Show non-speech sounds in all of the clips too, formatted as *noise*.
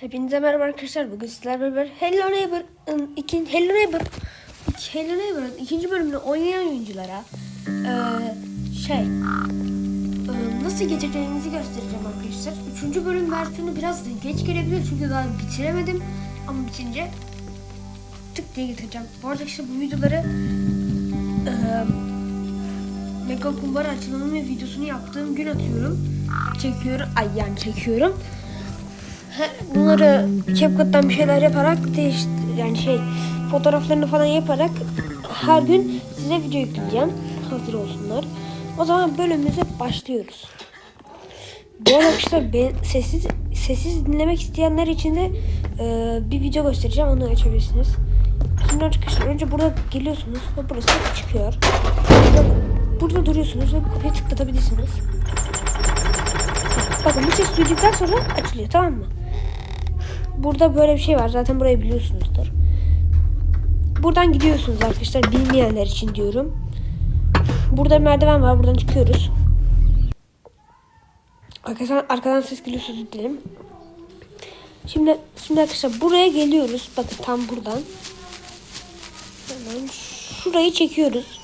Hepinize merhaba arkadaşlar. Bugün sizlerle beraber Hello Neighbor'ın ikinci Hello Neighbor Hello Neighbor'ın ikinci bölümünü oynayan oyunculara eee, şey eee, nasıl geçeceğinizi göstereceğim arkadaşlar. Üçüncü bölüm versiyonu biraz geç gelebilir çünkü daha bitiremedim ama bitince tık diye getireceğim. Bu arada işte bu videoları eee Mega Kumbara açılımı videosunu yaptığım gün atıyorum. Çekiyorum. Ay yani çekiyorum. Bunları CapCut'tan bir şeyler yaparak değiş yani şey fotoğraflarını falan yaparak her gün size video yükleyeceğim. Hazır olsunlar. O zaman bölümümüze başlıyoruz. Bu arada arkadaşlar ben sessiz sessiz dinlemek isteyenler için de e, bir video göstereceğim. Onu açabilirsiniz. Şimdi arkadaşlar önce burada geliyorsunuz ve burası çıkıyor. Bakın burada duruyorsunuz ve bu kapıyı tıklatabilirsiniz. Bakın bu ses duyduktan sonra açılıyor tamam mı? Burada böyle bir şey var. Zaten burayı biliyorsunuzdur. Buradan gidiyorsunuz arkadaşlar. Bilmeyenler için diyorum. Burada merdiven var. Buradan çıkıyoruz. Arkadan, arkadan ses geliyorsa özür dilerim. Şimdi, şimdi arkadaşlar buraya geliyoruz. Bakın tam buradan. Hemen şurayı çekiyoruz.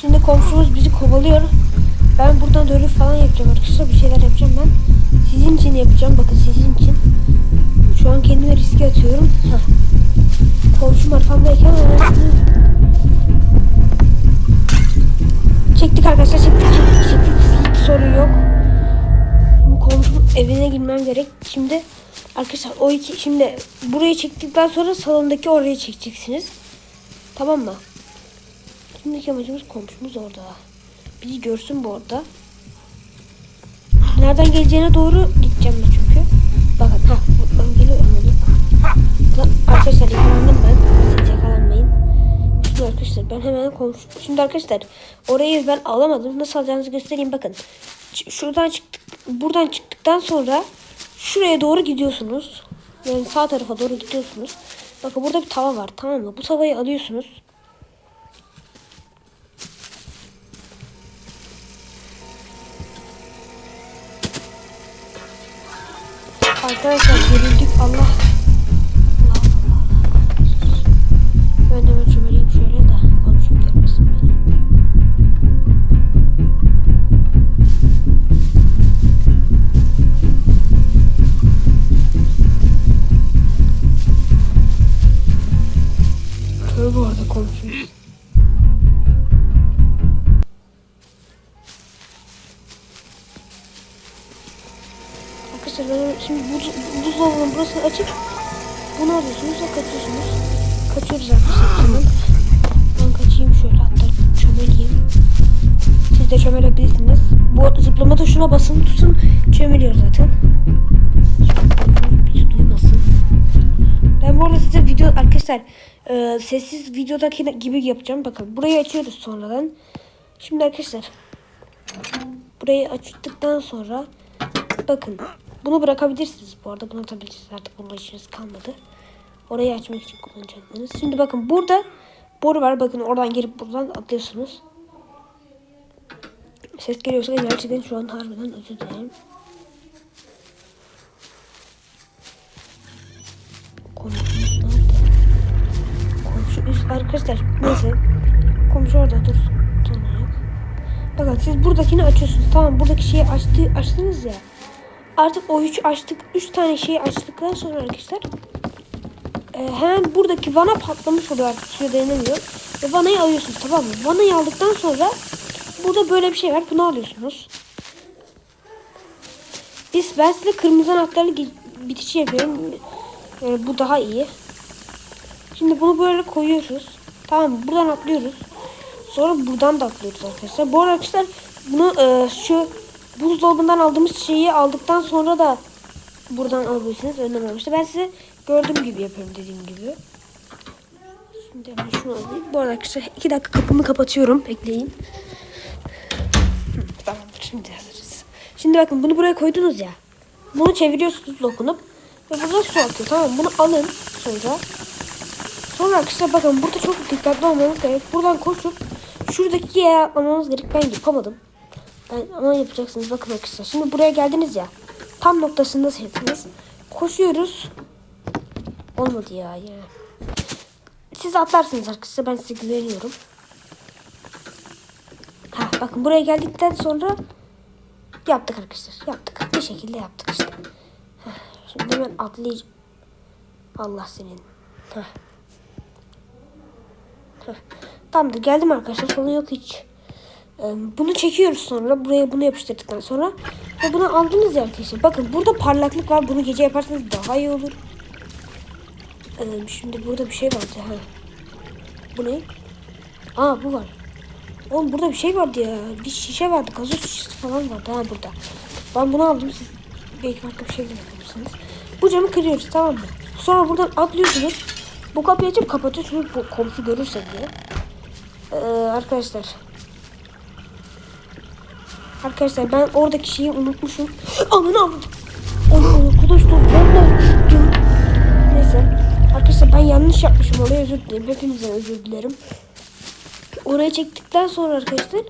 Şimdi komşumuz bizi kovalıyor. Ben buradan dönüp falan yapacağım arkadaşlar. Bir şeyler yapacağım ben. Sizin için yapacağım. Bakın sizin için. Şu an kendime riske atıyorum. Heh. Komşum arkamdayken hemen- Çektik arkadaşlar. Çektik çektik çektik. Hiç sorun yok. Şimdi komşumun evine girmem gerek. Şimdi arkadaşlar o iki şimdi burayı çektikten sonra salondaki orayı çekeceksiniz. Tamam mı? Şimdiki amacımız komşumuz orada. Bizi görsün bu arada. Nereden geleceğine doğru gideceğim ben çünkü. Bakın ha buradan geliyor hemen. Lan Arkadaşlar yakalandım ben. Siz yakalanmayın. Şimdi arkadaşlar ben hemen komşu. Şimdi arkadaşlar orayı ben alamadım. Nasıl alacağınızı göstereyim bakın. Şuradan çıktık. Buradan çıktıktan sonra şuraya doğru gidiyorsunuz. Yani sağ tarafa doğru gidiyorsunuz. Bakın burada bir tava var tamam mı? Bu tavayı alıyorsunuz. Arkadaşlar. Allah Allah. Buzdolabının burasını açıp bunu alıyorsunuz ve kaçıyorsunuz. Kaçıyoruz arkadaşlar. Ben kaçayım şöyle hatta çömeleyim. Siz de çömelebilirsiniz. Bu zıplama tuşuna basın tutun çömeliyor zaten. Bizi duymasın. Ben bu arada size video arkadaşlar e, sessiz videodaki gibi yapacağım. Bakın burayı açıyoruz sonradan. Şimdi arkadaşlar burayı açtıktan sonra bakın bunu bırakabilirsiniz bu arada bunu atabilirsiniz artık bununla işiniz kalmadı. Orayı açmak için kullanacaksınız. Şimdi bakın burada boru var bakın oradan gelip buradan atlıyorsunuz. Ses geliyorsa gerçekten şu an harbiden özür dilerim. Komşu üst arkadaşlar neyse. Komşu orada dursun. Tamam. Bakın siz buradakini açıyorsunuz. Tamam buradaki şeyi açtı, açtınız ya. Artık o üç açtık. Üç tane şeyi açtıktan sonra arkadaşlar e, hemen buradaki vana patlamış oluyor artık suya dayanamıyor. Ve vanayı alıyorsunuz tamam mı? Vanayı aldıktan sonra burada böyle bir şey var. Bunu alıyorsunuz. Biz ben size kırmızı anahtarlı bitişi yapıyorum. E, bu daha iyi. Şimdi bunu böyle koyuyoruz. Tamam? Buradan atlıyoruz. Sonra buradan da atlıyoruz arkadaşlar. Bu arkadaşlar bunu e, şu buzdolabından aldığımız şeyi aldıktan sonra da buradan alabilirsiniz. Önemli Ben size gördüğüm gibi yapıyorum dediğim gibi. Şimdi hemen şunu alayım. Bu arada arkadaşlar iki dakika kapımı kapatıyorum. Bekleyin. Hı, Tamamdır şimdi hazırız. Şimdi bakın bunu buraya koydunuz ya. Bunu çeviriyorsunuz dokunup. Ve burada su akıyor. Tamam? Bunu alın sonra. Sonra arkadaşlar bakın burada çok dikkatli olmanız gerek. Buradan koşup şuradaki yere atlamamız gerek. Ben yapamadım. Ben ama yapacaksınız bakın arkadaşlar. Şimdi buraya geldiniz ya. tam noktasındasınız. Koşuyoruz. Olmadı ya yine. Siz atlarsınız arkadaşlar ben size güveniyorum. Ha, bakın buraya geldikten sonra yaptık arkadaşlar. Yaptık. Bir şekilde yaptık işte. Heh, şimdi hemen atlayacağım. Allah senin. Heh. Heh. Tamamdır geldim arkadaşlar. Sorun yok hiç. Ee, Bunu çekiyoruz sonra. Buraya bunu yapıştırdıktan sonra. Ve bunu aldınız ya arkadaşlar. Bakın burada parlaklık var. Bunu gece yaparsanız daha iyi olur. Ee, şimdi burada bir şey vardı. Ha. Bu ne? Aa bu var. Oğlum burada bir şey vardı ya. Bir şişe vardı. Gazoz şişesi falan vardı. Ha burada. Ben bunu aldım. Siz belki farklı bir şey yapabilirsiniz. Bu camı kırıyoruz tamam mı? Sonra buradan atlıyorsunuz. Bu kapıyı açıp kapatıyorsunuz. Bu komşu görürse diye. Ee, arkadaşlar. Arkadaşlar ben oradaki şeyi unutmuşum. Ananı avradım. Arkadaşlar vallahi unuttum. Neyse. Arkadaşlar ben yanlış yapmışım. Oraya özür dilerim. Hepinizden özür dilerim. Oraya çektikten sonra arkadaşlar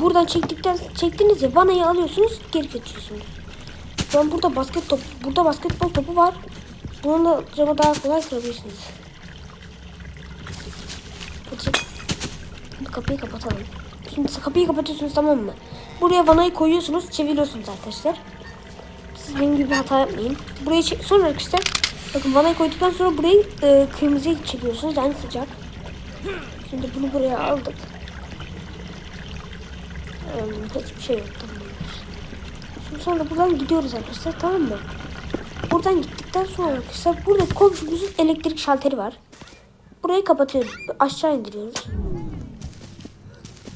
buradan çektikten çektiniz ya vanayı alıyorsunuz geri geçiyorsunuz. Şu an burada basket top burada basketbol topu var. Bununla cama daha kolay kırabilirsiniz. Kapıyı kapatalım. Şimdi kapıyı kapatıyorsunuz tamam mı? Buraya vanayı koyuyorsunuz, çeviriyorsunuz arkadaşlar. Siz benim gibi hata yapmayın. Buraya çek- sonra arkadaşlar bakın vanayı koyduktan sonra burayı e, kırmızıya çekiyorsunuz yani sıcak. Şimdi bunu buraya aldık. Ee, hiçbir şey yok. Şimdi sonra buradan gidiyoruz arkadaşlar tamam mı? Buradan gittikten sonra arkadaşlar burada komşumuzun elektrik şalteri var. Burayı kapatıyoruz. Aşağı indiriyoruz.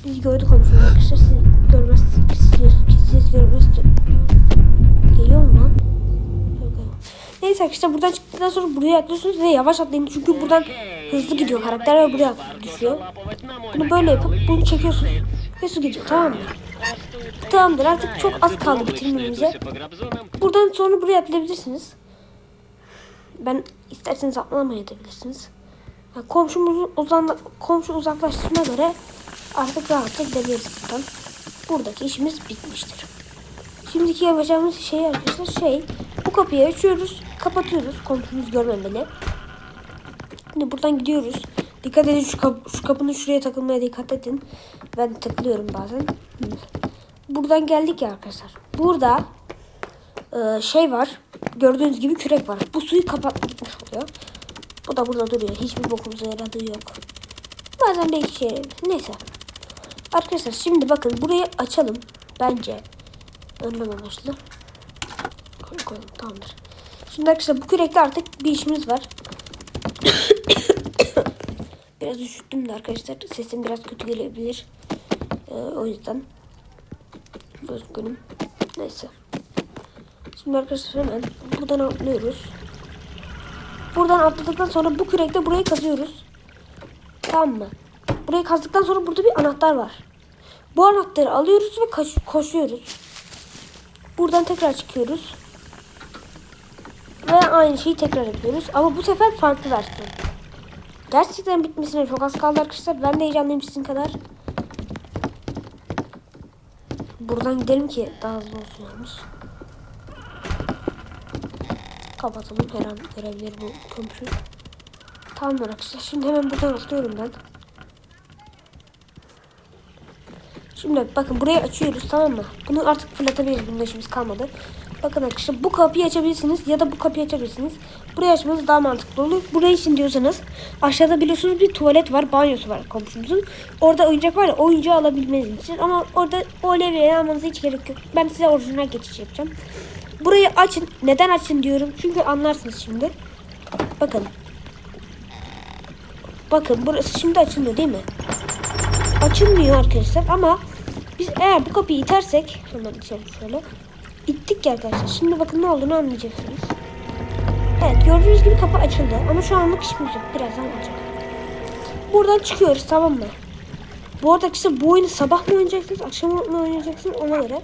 Biz gördük komşuyu arkadaşlar. Siz görmezsiniz. Siz, siz görmezsiniz. Geliyor mu lan? Neyse arkadaşlar buradan çıktıktan sonra buraya atlıyorsunuz ve yavaş atlayın çünkü buradan hızlı gidiyor karakter ve buraya düşüyor. Bunu böyle yapıp bunu çekiyorsunuz ve su gidiyor tamam mı? Tamamdır artık çok az kaldı bitirmemize. Buradan sonra buraya atlayabilirsiniz. Ben isterseniz atlamayabilirsiniz. Yani komşumuzun uzan, komşu uzaklaştığına göre artık rahatça gidebiliriz buradan. Buradaki işimiz bitmiştir. Şimdiki yapacağımız şey arkadaşlar şey bu kapıyı açıyoruz kapatıyoruz komşumuz görmemeli. Şimdi buradan gidiyoruz. Dikkat edin şu, kap- şu kapının şuraya takılmaya dikkat edin. Ben takılıyorum bazen. Buradan geldik ya arkadaşlar. Burada e, şey var. Gördüğünüz gibi kürek var. Bu suyu kapatmış oluyor. Bu da burada duruyor. Hiçbir bokumuza yaradığı yok. Bazen bir iki şey. Neyse. Arkadaşlar şimdi bakın burayı açalım. Bence. Önlem amaçlı. Koy koyalım tamamdır. Şimdi arkadaşlar bu kürekle artık bir işimiz var. *coughs* biraz üşüttüm de arkadaşlar. Sesim biraz kötü gelebilir. Ee, o yüzden. Üzgünüm. Neyse. Şimdi arkadaşlar hemen buradan atlıyoruz. Buradan atladıktan sonra bu kürekle burayı kazıyoruz. Tamam mı? Burayı kazdıktan sonra burada bir anahtar var. Bu anahtarı alıyoruz ve koş- koşuyoruz. Buradan tekrar çıkıyoruz. Ve aynı şeyi tekrar yapıyoruz. Ama bu sefer farklı versiyon. Gerçekten bitmesine çok az kaldı arkadaşlar. Ben de heyecanlıyım sizin kadar. Buradan gidelim ki daha hızlı olsun yalnız. Kapatalım her an görebilir bu komşu. Tamam arkadaşlar. Şimdi hemen buradan atlıyorum ben. Şimdi bakın burayı açıyoruz tamam mı? Bunu artık fırlatabiliriz. Bunda işimiz kalmadı. Bakın arkadaşlar bu kapıyı açabilirsiniz ya da bu kapıyı açabilirsiniz. Burayı açmanız daha mantıklı olur. Burayı için diyorsanız aşağıda biliyorsunuz bir tuvalet var, banyosu var komşumuzun. Orada oyuncak var ya oyuncağı alabilmeniz için ama orada o levyeyi almanıza hiç gerek yok. Ben size orijinal geçiş yapacağım. Burayı açın. Neden açın diyorum? Çünkü anlarsınız şimdi. Bakın. Bakın burası şimdi açılmıyor değil mi? Açılmıyor arkadaşlar ama biz eğer bu kapıyı itersek hemen içelim şöyle. İttik ya arkadaşlar. Şimdi bakın ne olduğunu anlayacaksınız. Evet gördüğünüz gibi kapı açıldı ama şu anlık işimiz yok. Birazdan olacak. Buradan çıkıyoruz tamam mı? Bu arada işte bu oyunu sabah mı oynayacaksınız, akşam mı oynayacaksınız ona göre.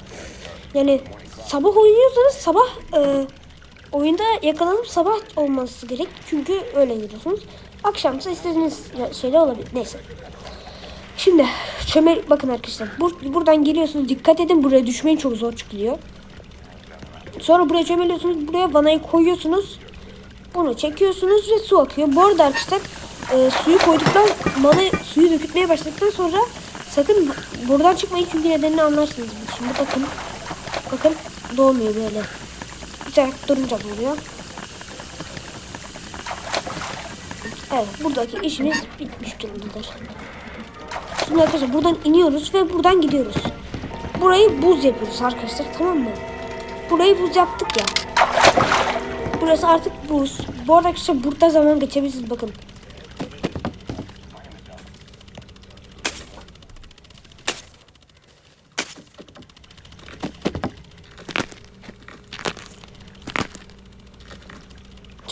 Yani sabah oynuyorsanız sabah e, oyunda yakalanıp sabah olması gerek. Çünkü öyle giriyorsunuz. Akşamsa istediğiniz şeyler olabilir. Neyse. Şimdi çömel bakın arkadaşlar. Bur buradan geliyorsunuz. Dikkat edin buraya düşmeyin çok zor çıkılıyor. Sonra buraya çömeliyorsunuz. Buraya vanayı koyuyorsunuz. Bunu çekiyorsunuz ve su akıyor. Bu arada arkadaşlar e, suyu koyduktan bana suyu dökülmeye başladıktan sonra sakın buradan çıkmayın çünkü nedenini anlarsınız. Şimdi bakın. Bakın doğmuyor böyle. Güzel durunca oluyor. Evet buradaki işimiz bitmiş durumdadır. Şimdi arkadaşlar buradan iniyoruz ve buradan gidiyoruz. Burayı buz yapıyoruz arkadaşlar tamam mı? Burayı buz yaptık ya. Burası artık buz. Bu arada arkadaşlar burada zaman geçebilirsiniz bakın.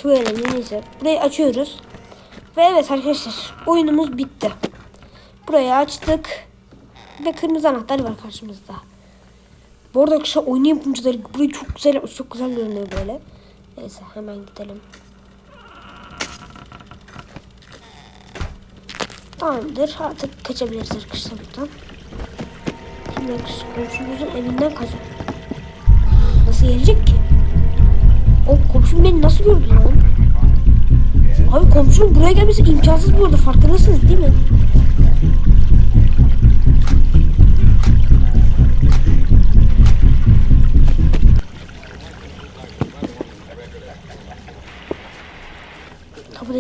Şöyle neyse. Burayı açıyoruz. Ve evet arkadaşlar oyunumuz bitti. Burayı açtık. Ve kırmızı anahtar var karşımızda. Bu arada arkadaşlar oyun yapımcıları burayı çok güzel. Çok güzel görünüyor böyle. Neyse hemen gidelim. Tamamdır. Artık kaçabiliriz arkadaşlar buradan. Şimdi komşumuzun evinden kaç... Nasıl gelecek ki? O komşum beni nasıl gördü lan? Abi komşum buraya gelmesi imkansız bu arada farkındasınız değil mi?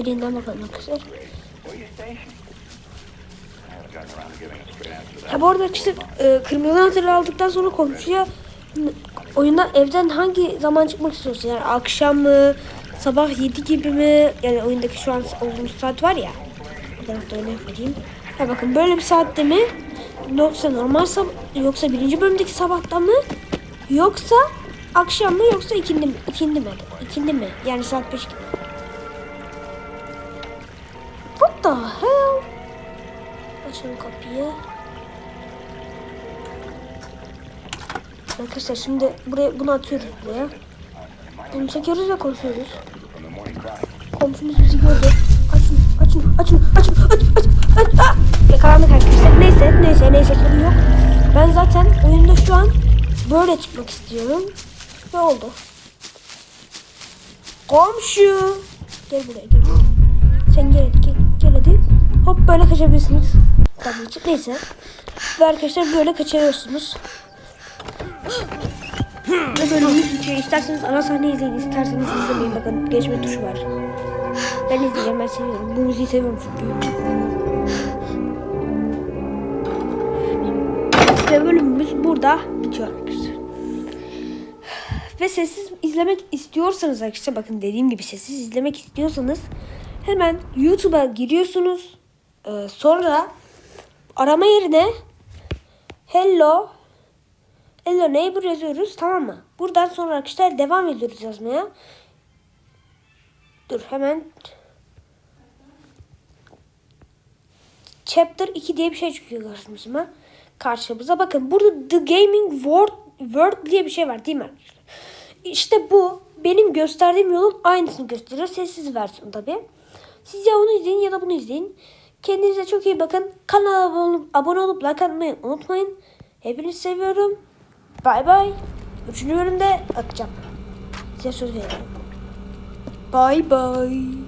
Kapı deliğinden bakalım arkadaşlar. Ha bu arada arkadaşlar e, kırmızı anahtarı aldıktan sonra komşuya oyundan evden hangi zaman çıkmak istiyorsun? Yani akşam mı, sabah 7 gibi mi? Yani oyundaki şu an olduğumuz saat var ya. Bir dakika örnek vereyim. Ha bakın böyle bir saatte mi? Yoksa normal sab yoksa birinci bölümdeki sabahta mı? Yoksa akşam mı yoksa ikindi mi? İkindi mi? İkindi mi? Yani saat 5 gibi. The hell? Açalım kapıyı. Arkadaşlar şimdi buraya bunu atıyoruz buraya. Bunu çekiyoruz ve koşuyoruz. Komşumuz bizi gördü. Açın, açın, açın, açın, açın, açın, açın. Ah! Yakalandık arkadaşlar. Neyse, neyse, neyse sorun yok. Ben zaten oyunda şu an böyle çıkmak istiyorum. Ve oldu. Komşu. Gel buraya gel. Sen gel hadi gel, gel hadi. Hop böyle kaçabilirsiniz. Tabii ki. Neyse. Ve arkadaşlar böyle kaçırıyorsunuz. Ve bölümümüz bitiyor. İsterseniz ana sahne izleyin, isterseniz izlemeyin. Bakın geçme tuşu var. Ben izleyeceğim, ben seviyorum. Bu müziği seviyorum çünkü. Ve bölümümüz burada bitiyor arkadaşlar. Ve sessiz izlemek istiyorsanız arkadaşlar bakın dediğim gibi sessiz izlemek istiyorsanız hemen YouTube'a giriyorsunuz. Ee, sonra arama yerine Hello Hello Neighbor yazıyoruz tamam mı? Buradan sonra arkadaşlar devam ediyoruz yazmaya. Dur hemen Chapter 2 diye bir şey çıkıyor karşımıza. Karşımıza bakın burada The Gaming World, World diye bir şey var değil mi arkadaşlar? İşte bu benim gösterdiğim yolun aynısını gösteriyor. Sessiz versiyon tabi. Siz ya onu izleyin ya da bunu izleyin. Kendinize çok iyi bakın. Kanala abone olup, like atmayı unutmayın. Hepinizi seviyorum. Bay bay. Üçüncü bölümde atacağım. Size söz veriyorum. Bay bay.